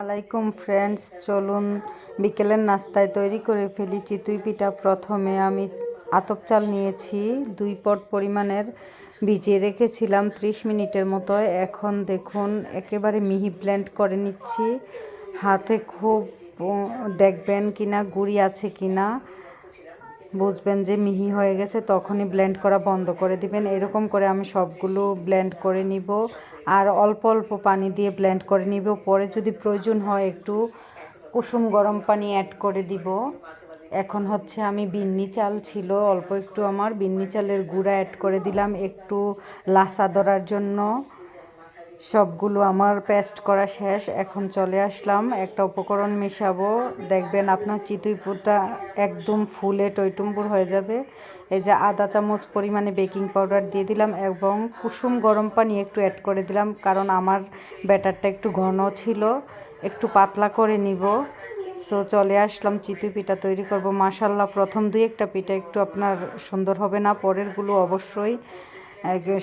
আলাইকুম ফ্রেন্ডস, চলুন বিকেলের নাস্তায় তৈরি করে ফেলি চিতুই পিঠা। প্রথমে আমি আতপ চাল নিয়েছি, দুই পট পরিমাণের ভিজিয়ে রেখেছিলাম ত্রিশ মিনিটের মতো। এখন দেখুন, একেবারে মিহি ব্লেন্ড করে নিচ্ছি। হাতে খুব, দেখবেন কিনা, গুড়ি আছে কিনা। বুঝবেন যে মিহি হয়ে গেছে, তখনই ব্লেন্ড করা বন্ধ করে দিবেন। এরকম করে আমি সবগুলো ব্লেন্ড করে নিব আর অল্প অল্প পানি দিয়ে ব্লেন্ড করে নিব। পরে যদি প্রয়োজন হয় একটু কুসুম গরম পানি অ্যাড করে দিব। এখন হচ্ছে আমি বিন্নি চাল ছিল, অল্প একটু আমার। বিন্নি চালের গুঁড়া অ্যাড করে দিলাম একটু লাসা ধরার জন্য। সবগুলো আমার পেস্ট করা শেষ। এখন চলে আসলাম, একটা উপকরণ মেশাবো। দেখবেন আপনার চিতুইপুরটা একদম ফুলে টইটুম্বুর হয়ে যাবে। এই যে আদা চামচ পরিমাণে বেকিং পাউডার দিয়ে দিলাম এবং কুসুম গরম পানি একটু অ্যাড করে দিলাম, কারণ আমার ব্যাটারটা একটু ঘন ছিল। একটু পাতলা করে নিব। সো চলে আসলাম, চিতই পিঠা তৈরি করব। মাশাল্লাহ প্রথম দুই একটা পিঠা একটু আপনার সুন্দর হবে না, পরেরগুলো অবশ্যই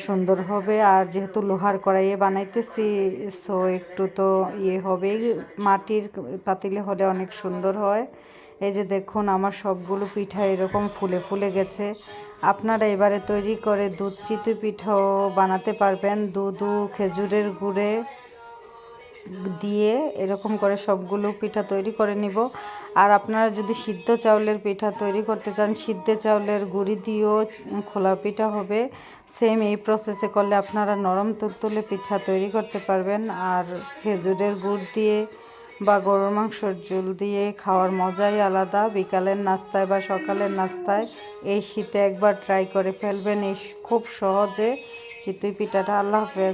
সুন্দর হবে। আর যেহেতু লোহার কড়াইয়ে বানাইতেছি সো একটু তো ইয়ে হবে মাটির পাতিলে হলে অনেক সুন্দর হয়। এই যে দেখুন, আমার সবগুলো পিঠা এরকম ফুলে ফুলে গেছে। আপনারা এবারে তৈরি করে দুধ চিতই পিঠাও বানাতে পারবেন, দুধ খেজুরের গুড়ে। দিয়ে এরকম করে সবগুলো পিঠা তৈরি করে নিব। আর আপনারা যদি সিদ্ধ চাউলের পিঠা তৈরি করতে চান, সিদ্ধ চাউলের গুঁড়ি দিয়েও খোলা পিঠা হবে। সেম এই প্রসেসে করলে আপনারা নরম তুলতুলে পিঠা তৈরি করতে পারবেন। আর খেজুরের গুড় দিয়ে বা গরুর মাংসর ঝোল দিয়ে খাওয়ার মজাই আলাদা। বিকালের নাস্তায় বা সকালের নাস্তায় এই শীতে একবার ট্রাই করে ফেলবেন। এই খুব সহজে চিতই পিঠাটা। আল্লাহ হাফেজ।